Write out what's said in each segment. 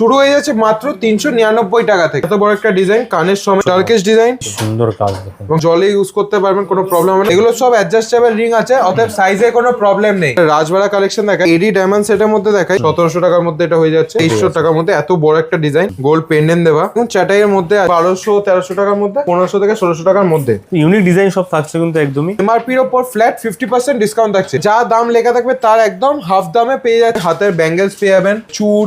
শুরু হয়ে যাচ্ছে মাত্র তিনশো নিরানব্বই টাকা থেকে। এত বড় একটা ডিজাইন কানের সময় টার্কিশ ডিজাইন সুন্দর কাজ এবং জলে ইউজ করতে পারবেন কোনো প্রবলেম হবে এগুলো সব অ্যাডজাস্টেবল রিং আছে অতএব সাইজে কোনো প্রবলেম নেই। রাজবাড়া কালেকশন দেখা এডি ডায়মন্ড সেটের মধ্যে দেখায় সতেরোশো টাকার মধ্যে এটা হয়ে যাচ্ছে। তেইশশো টাকার মধ্যে এত বড় একটা ডিজাইন গোল্ড পেন্ডেন্ট দেওয়া। এবং চ্যাটাইয়ের মধ্যে বারোশো তেরোশো টাকার মধ্যে পনেরোশো থেকে ষোলোশো টাকার মধ্যে। ইউনিক ডিজাইন সব থাকছে কিন্তু একদমই। এমআরপির ওপর ফ্ল্যাট ফিফটি পার্সেন্ট ডিসকাউন্ট থাকছে। যা দাম লেখা থাকবে তার একদম হাফ দামে পেয়ে যাচ্ছে। হাতের ব্যাঙ্গেলস পেয়ে যাবেন চুর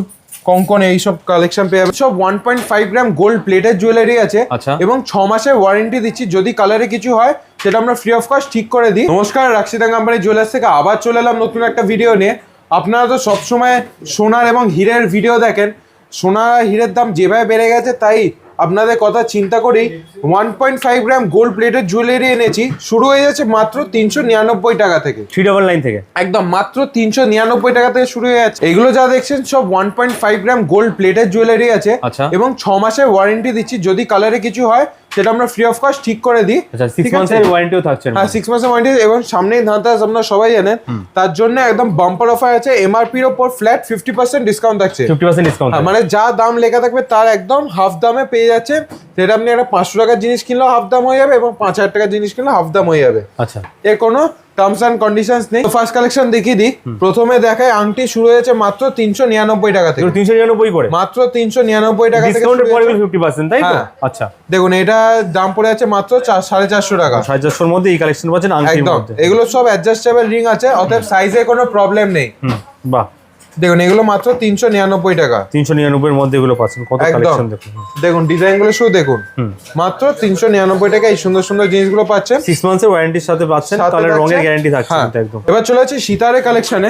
কঙ্কন এইসব কালেকশন পেয়ে যাবেন সব one point five gram gold প্লেটের জুয়েলারি আছে। আচ্ছা। এবং ছ মাসের ওয়ারেন্টি দিচ্ছি। যদি কালারে কিছু হয় সেটা আমরা ফ্রি অফ কস্ট ঠিক করে দিই। নমস্কার রাক্সিদা কোম্পানি জুয়েলার্স থেকে আবার চলে এলাম নতুন একটা ভিডিও নিয়ে। আপনারা তো সবসময় সোনার এবং হীরের ভিডিও দেখেন। সোনার হীরের দাম যেভাবে বেড়ে গেছে তাই আপনাদের কথা চিন্তা করেই one point five gram gold প্লেটের জুয়েলারি এনেছি শুরু হয়ে যাচ্ছে মাত্র তিনশো নিরানব্বই টাকা থেকে। থ্রি ডবল নাইন থেকে। একদম মাত্র তিনশো নিরানব্বই টাকা থেকে শুরু হয়ে যাচ্ছে। এগুলো যা দেখছেন সব one point five gram gold প্লেটের জুয়েলারি আছে। আচ্ছা। এবং ছ মাসের ওয়ারেন্টি দিচ্ছি যদি কালারে কিছু হয় সেটা আমরা ফ্রি অফ কস্ট ঠিক করে দিই। আচ্ছা? ওয়ারেন্টিও থাকছে হ্যাঁ মাসের ওয়ারেন্টি এবং সামনেই ধানতেরাস আপনারা সবাই জানেন তার জন্য একদম বাম্পার অফার আছে এমআরপির ওপর ফ্ল্যাট ফিফটি পার্সেন্ট ডিসকাউন্ট থাকছে। 50% ডিসকাউন্ট হ্যাঁ, মানে যা দাম লেখা থাকবে তার একদম হাফ দামে পেয়ে যাচ্ছে। সেটা আপনি একটা পাঁচশো টাকার জিনিস কিনলেও হাফ দাম হয়ে যাবে এবং পাঁচ হাজার টাকার জিনিস কিনলেও হাফ দাম হয়ে যাবে। আচ্ছা। এর কোনো টার্মস অ্যান্ড কন্ডিশনস নেই। ফার্স্ট কালেকশন দেখিয়ে দিই। প্রথমে দেখায় আংটি শুরু হয়েছে মাত্র তিনশো নিরানব্বই টাকা থেকে। তিনশো নিরানব্বই করে? মাত্র তিনশো নিরানব্বই টাকা থেকে ফিফটি পার্সেন্ট তাই হ্যাঁ। আচ্ছা। দেখুন এটা দাম পড়ে আছে মাত্র সাড়ে চারশো টাকা। সাড়ে চারশোর মধ্যে এই কালেকশন পাচ্ছেন একদম। এগুলো সব অ্যাডজাস্টেবল রিং আছে অতএব সাইজে কোনো প্রবলেম নেই। বাহ। দেখুন এগুলো মাত্র তিনশো নিরানব্বই টাকা। তিনশো নিরানব্বইয়ের মধ্যে এগুলো পাচ্ছেন। কত কালেকশন দেখুন। দেখুন ডিজাইনগুলো শুধু দেখুন। মাত্র তিনশো নিরানব্বই টাকা এই সুন্দর সুন্দর জিনিসগুলো পাচ্ছেন। সিক্স ওয়ারেন্টির সাথে পাচ্ছেন কালার রঙের গ্যারান্টি থাকছে হ্যাঁ। একদম। এবার চলে সীতারের কালেকশনে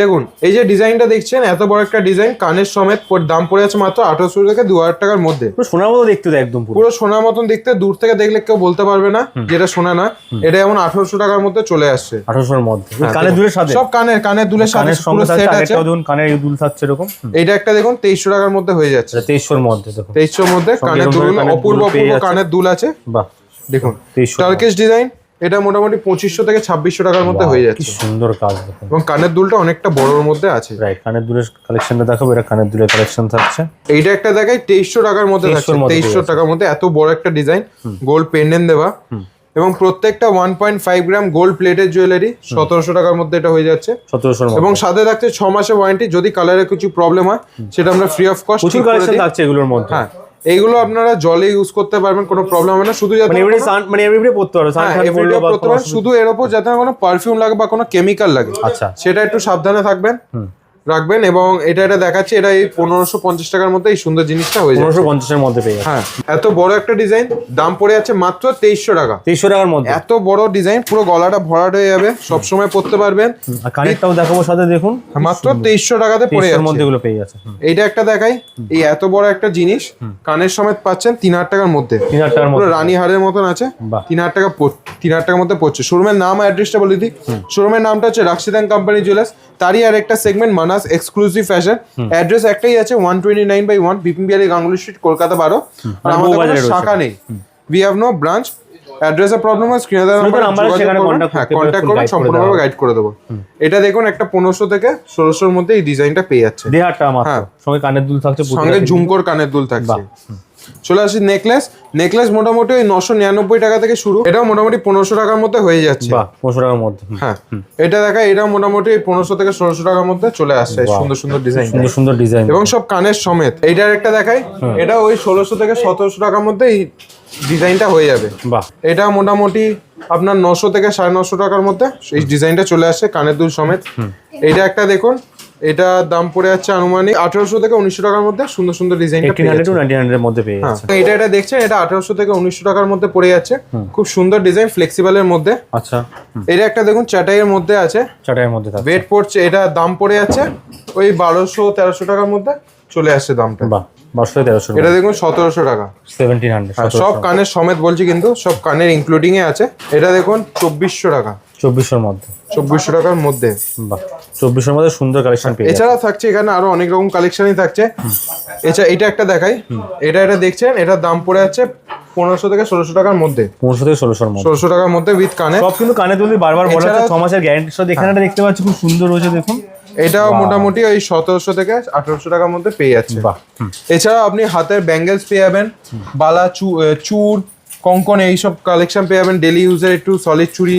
দেখুন এই যে ডিজাইনটা দেখছেন এত বড় একটা ডিজাইন কানের সমেত দাম পড়ে আছে মাত্র আঠারোশো থেকে দু হাজার টাকার মধ্যে। সোনার মতো দেখতে একদম পুরো। সোনার মতন দেখতে দূর থেকে দেখলে কেউ বলতে পারবে না যেটা সোনা না। এটা এমন আঠারোশো টাকার মধ্যে চলে আসছে। আঠারোশোর মধ্যে। হ্যাঁ, কানের দুলের সাথে? সব কানের কানের দুলের সাথে পুরো সেট আছে। কানের দুল থাকছে এরকম? এইটা একটা দেখুন তেইশশো টাকার মধ্যে হয়ে যাচ্ছে। তেইশশোর মধ্যে দেখুন। তেইশশোর মধ্যে কানের দুল অপূর্ব অপূর্ব। কানের দুল আছে। বাহ। দেখুন তেইশশো টার্কিশ ডিজাইন এটা মোটামুটি পঁচিশশো থেকে ছাব্বিশশো টাকার মধ্যে হয়ে কি যাচ্ছে। সুন্দর কাজ দেখুন। এবং কানের দুলটা অনেকটা বড়োর মধ্যে আছে। রাইট কানের দুলের কালেকশনটা দেখাবো এটা কানের দুলের কালেকশন থাকছে। এইটা একটা দেখাই তেইশশো টাকার মধ্যে থাকছে। তেইশশো টাকার মধ্যে এত বড় একটা ডিজাইন। গোল্ড পেন্ডেন্ট দেওয়া এবং প্রত্যেকটা one point five gram gold প্লেটের জুয়েলারি সতেরোশো টাকার মধ্যে এটা হয়ে যাচ্ছে। এবং সাথে থাকছে ছ মাসের ওয়ারেন্টি যদি কালারে কিছু প্রবলেম হয় সেটা আমরা ফ্রি অফ কস্ট প্রচুর কালেকশন থাকছে এগুলোর মধ্যে। হ্যাঁ এইগুলো আপনারা জলে ইউজ করতে পারবেন কোনো প্রবলেম হবে না শুধু যাতে মানে এভরিডে সান মানে এভরিডে পড়তে পারো সান হ্যাঁ শুধু এর ওপর যাতে কোনো পারফিউম লাগে বা কোনো কেমিক্যাল লাগে। আচ্ছা। সেটা একটু সাবধানে থাকবেন। রাখবেন এবং এটা এটা দেখাচ্ছে এটা এই পনেরোশো পঞ্চাশ টাকার মধ্যে এই সুন্দর জিনিসটা হয়ে যায় পনেরোশো পঞ্চাশের মধ্যে পেয়ে হ্যাঁ এত বড় একটা ডিজাইন দাম পড়ে আছে মাত্র তেইশশো টাকা। তেইশশো টাকার মধ্যে। এত বড় ডিজাইন পুরো গলাটা ভরাট হয়ে যাবে সবসময় পড়তে পারবেন। কানেরটাও দেখাবো সাথে দেখুন। মাত্র তেইশশো টাকাতে পড়ে যাচ্ছে। মধ্যে এগুলো পেয়ে যাচ্ছে। এইটা একটা দেখাই এই এত বড় একটা জিনিস কানের সমেত পাচ্ছেন তিন হাজার টাকার মধ্যে। তিন হাজার টাকার পুরো মধ্যে। রানী হারের মতন আছে তিন হাজার টাকা তিন হাজার টাকার মধ্যে পড়ছে। শোরুমের নাম অ্যাড্রেসটা বলে দিই। শোরুমের নামটা হচ্ছে রাক্সিদান কোম্পানি জুয়েলার্স তারই আর একটা segment Manas exclusive fashion address একটাই আছে one twenty nine by one Bipin Bihari Ganguly street Kolkata বারো আর আমাদের কোনো শাখা নেই। উই হ্যাভ নো ব্রাঞ্চ অ্যাড্রেসের প্রবলেম হয় স্ক্রিনে দেওয়া নাম্বার হ্যাঁ কন্ট্যাক্ট করে সম্পূর্ণভাবে গাইড করে দেবো। এটা দেখুন একটা পনেরোশো থেকে ষোলোশোর মধ্যে এই ডিজাইনটা পেয়ে যাচ্ছে। হ্যাঁ। সঙ্গে কানের দুল থাকছে সঙ্গে ঝুমকোর কানের দুল থাকছে। চলে আসি নেকলেস নেকলেস মোটামুটি ওই নশো নিরানব্বই টাকা থেকে শুরু। এটাও মোটামুটি পনেরোশো টাকার মধ্যে হয়ে যাচ্ছে। পনেরোশো টাকার মধ্যে হ্যাঁ এটা দেখা এটা মোটামুটি পনেরোশো থেকে ষোলোশো টাকার মধ্যে চলে আসছে সুন্দর সুন্দর ডিজাইন সুন্দর সুন্দর ডিজাইন এবং সব কানের সমেত। এইটার একটা দেখাই এটা ওই ষোলোশো থেকে সতেরোশো টাকার মধ্যে এই ডিজাইনটা হয়ে যাবে। বাহ। এটা মোটামুটি আপনার নশো থেকে সাড়ে নশো টাকার মধ্যে এই ডিজাইনটা চলে আসছে কানের দুল সমেত। এইটা একটা দেখুন এটা দাম পড়ে যাচ্ছে আনুমানিক আঠারোশো থেকে উনিশশো টাকার মধ্যে সুন্দর সুন্দর টু নাইনটিন মধ্যে পেয়ে হ্যাঁ। যাচ্ছে এটা এটা দেখছেন এটা আঠারোশো থেকে উনিশশো টাকার মধ্যে পড়ে যাচ্ছে। খুব সুন্দর ডিজাইন ফ্লেক্সিবল এর মধ্যে। আচ্ছা। এটা একটা দেখুন চাটাইয়ের মধ্যে আছে। চাটাইয়ের মধ্যে ওয়েট পড়ছে এটা দাম পড়ে যাচ্ছে ওই বারোশো তেরোশো টাকার মধ্যে চলে আসছে দামটা। বাহ বারোশো তেরোশো এটা দেখুন সতেরোশো টাকা। সেভেন্টিন হান্ড্রেড আর সব কানের সমেত বলছি কিন্তু সব কানের ইনক্লুডিং এ আছে। এটা দেখুন চব্বিশশো টাকা। চব্বিশশোর মধ্যে। চব্বিশশো টাকার মধ্যে। বাহ চব্বিশশোর মধ্যে সুন্দর কালেকশন পেয়ে এছাড়া থাকছে এখানে আরও অনেক রকম কালেকশনই থাকছে। এছাড়া এটা একটা দেখাই। এটা এটা দেখছেন? এটার দাম পড়ে যাচ্ছে পনেরোশো থেকে ষোলোশো টাকার মধ্যে। পনেরোশো থেকে ষোলোশোর মধ্যে। ষোলোশো টাকার মধ্যে উইথ কানে। সব কিন্তু কানে তুলি বারবার বলা হচ্ছে ছ মাসের গ্যারান্টি সহ এখানে দেখতে পাচ্ছি খুব সুন্দর রয়েছে দেখুন। এটাও মোটামুটি ওই সতেরোশো থেকে আঠারোশো টাকার মধ্যে পেয়ে যাচ্ছে। বাহ এছাড়াও আপনি হাতের ব্যাঙ্গেলস পেয়ে যাবেন। বালা চু চূড় কঙ্কন এইসব কালেকশন পেয়ে যাবেন ডেলি ইউজের একটু সলিড চুরি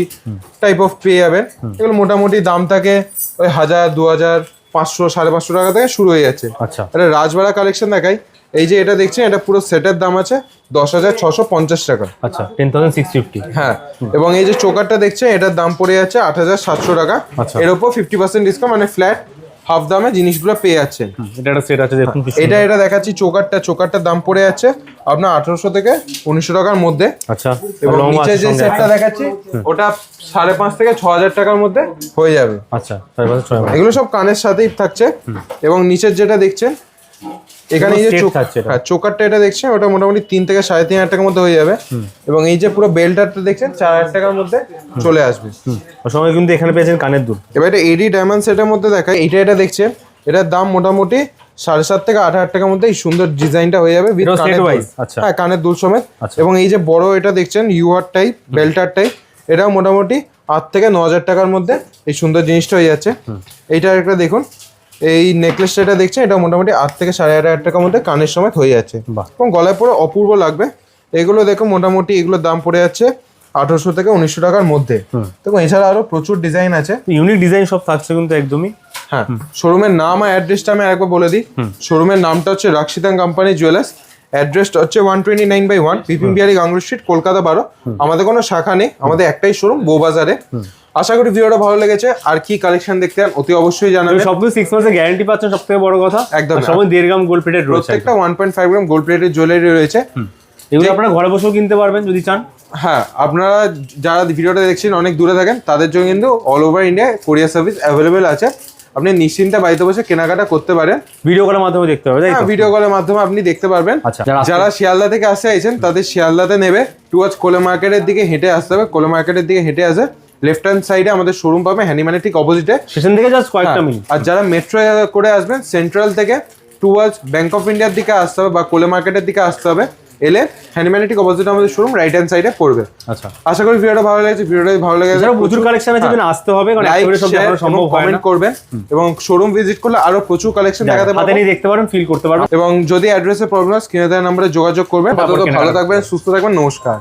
টাইপ অফ পেয়ে যাবেন। এগুলো মোটামুটি দাম থাকে ওই হাজার দু হাজার পাঁচশো সাড়ে পাঁচশো টাকা থেকে শুরু হয়ে যাচ্ছে। আচ্ছা। এটা রাজবাড়া কালেকশন দেখাই। এই যে এটা দেখছেন এটা পুরো সেটের দাম আছে দশ হাজার ছশো পঞ্চাশ টাকা। আচ্ছা টেন থাউজেন্ড সিক্স ফিফটি হ্যাঁ এবং এই যে চোকারটা দেখছেন এটার দাম পড়ে যাচ্ছে আট হাজার সাতশো টাকা। আচ্ছা। এর উপর ফিফটি পার্সেন্ট ডিসকাউন্ট মানে ফ্ল্যাট হাফ দামে জিনিসগুলো পেয়ে যাচ্ছেন। এটা একটা সেট আছে দেখুন এটা এটা দেখাচ্ছি চোকারটা চোকারটার দাম পড়ে যাচ্ছে আপনার আঠারোশো থেকে উনিশশো টাকার মধ্যে। আচ্ছা এবং নিচে যে সেটটা দেখাচ্ছি ওটা সাড়ে পাঁচ থেকে ছ হাজার টাকার মধ্যে হয়ে যাবে। আচ্ছা। এগুলো সব কানের সাথেই থাকছে। এবং নিচের যেটা দেখছেন এখানে এই যে চোখ-। হ্যাঁ চোকারটা এটা দেখছেন ওটা মোটামুটি তিন থেকে সাড়ে তিন হাজার টাকার মধ্যে হয়ে যাবে। এবং এই যে পুরো বেল্টারটা দেখছেন চার হাজার টাকার মধ্যে চলে আসবে। সঙ্গে কিন্তু এখানে পেয়েছেন কানের দুল। এবার এটা এডি ডায়মন্ড সেটের মধ্যে দেখায় এটা এটা দেখছেন এটার দাম মোটামুটি সাড়ে সাত থেকে আট হাজার টাকার মধ্যে এই সুন্দর ডিজাইনটা হয়ে যাবে কানের দুল। আচ্ছা। হ্যাঁ কানের দুল সমেত। আচ্ছা। এবং এই যে বড় এটা দেখছেন ইউআর টাইপ বেল্টার টাইপ এটাও মোটামুটি আট থেকে ন হাজার টাকার মধ্যে এই সুন্দর জিনিসটা হয়ে যাচ্ছে। এইটা একটা দেখুন এই নেকলেসটা এটা দেখছেন এটা মোটামুটি আট থেকে সাড়ে আট হাজার টাকার মধ্যে কানের সময় হয়ে যাচ্ছে। এবং গলায় পরে অপূর্ব লাগবে। এগুলো দেখো মোটামুটি এগুলোর দাম পড়ে যাচ্ছে আঠারোশো থেকে উনিশশো টাকার মধ্যে। দেখো এছাড়া আরও প্রচুর ডিজাইন আছে। ইউনিক ডিজাইন সব থাকছে কিন্তু একদমই। হ্যাঁ শোরুমের নাম আর অ্যাড্রেসটা আমি আরেকবার বলে দিই। শোরুমের নামটা হচ্ছে রাক্ষিতাং কোম্পানি জুয়েলার্স। অ্যাড্রেসটা হচ্ছে one twenty nine by one Bipin Bihari গাঙ্গুর street Kolkata বারো। আমাদের কোনো শাখা নেই আমাদের একটাই শোরুম বউবাজারে আশা করি ভিডিওটা ভালো লেগেছে আর কি কালেকশন দেখতে চান অতি অবশ্যই জানাবেন। সবকিছু সিক্স মাসের গ্যারান্টি পাচ্ছেন সব থেকে বড় কথা? একদম। সবাই দেড় গ্রাম গোল্ড প্লেটেড রয়েছে প্রত্যেকটা one point five gram gold প্লেটের জুয়েলারি রয়েছে। এগুলো আপনারা ঘরে বসেও কিনতে পারবেন যদি চান। হ্যাঁ আপনারা যারা ভিডিওটা দেখছেন অনেক দূরে থাকেন তাদের জন্য কিন্তু all over India courier service available আছে। আপনি নিশ্চিন্তে বাড়িতে বসে কেনাকাটা করতে পারেন। ভিডিও কলের মাধ্যমে দেখতে তাই হ্যাঁ ভিডিও কলের মাধ্যমে আপনি দেখতে পারবেন। আচ্ছা, যারা শিয়ালদা থেকে আসতে চাইছেন তাদের শিয়ালদাতে নেবে। টুয়ার্ডস কোলে মার্কেটের দিকে হেঁটে আসতে হবে। কোলে মার্কেটের দিকে হেঁটে আসে। লেফট হ্যান্ড সাইডে আমাদের শোরুম পাবে হ্যানিম্যানের ঠিক অপোজিটে স্টেশন থেকে জাস্ট কয়েকটা মিনিট। আর যারা মেট্রো করে আসবেন সেন্ট্রাল থেকে টুয়ার্ডস ব্যাংক অফ ইন্ডিয়ার দিকে আসতে হবে বা কোলে মার্কেটের দিকে আসতে হবে। এলে হ্যান্ডম্যানেটিক অপোজিট আমাদের শোরুম রাইট হ্যান্ড সাইডে পড়বে। আচ্ছা। আশা করি ভিডিওটা ভালো লেগেছে ভিডিওটা ভালো লেগেছে এছাড়াও প্রচুর কালেকশন আছে যেখানে আসতে হবে কারণ একেবারে সব দেখানো সম্ভব হয় কমেন্ট করবেন এবং শোরুম ভিজিট করলে আরও প্রচুর কালেকশন দেখাতে পারবেন পারব। নিয়ে দেখতে পারেন ফিল করতে পারবেন। এবং যদি অ্যাড্রেসে প্রবলেম হয় স্ক্রিনে দেওয়া নম্বরে যোগাযোগ করবেন। আপাতত ভালো থাকবেন সুস্থ থাকবেন নমস্কার।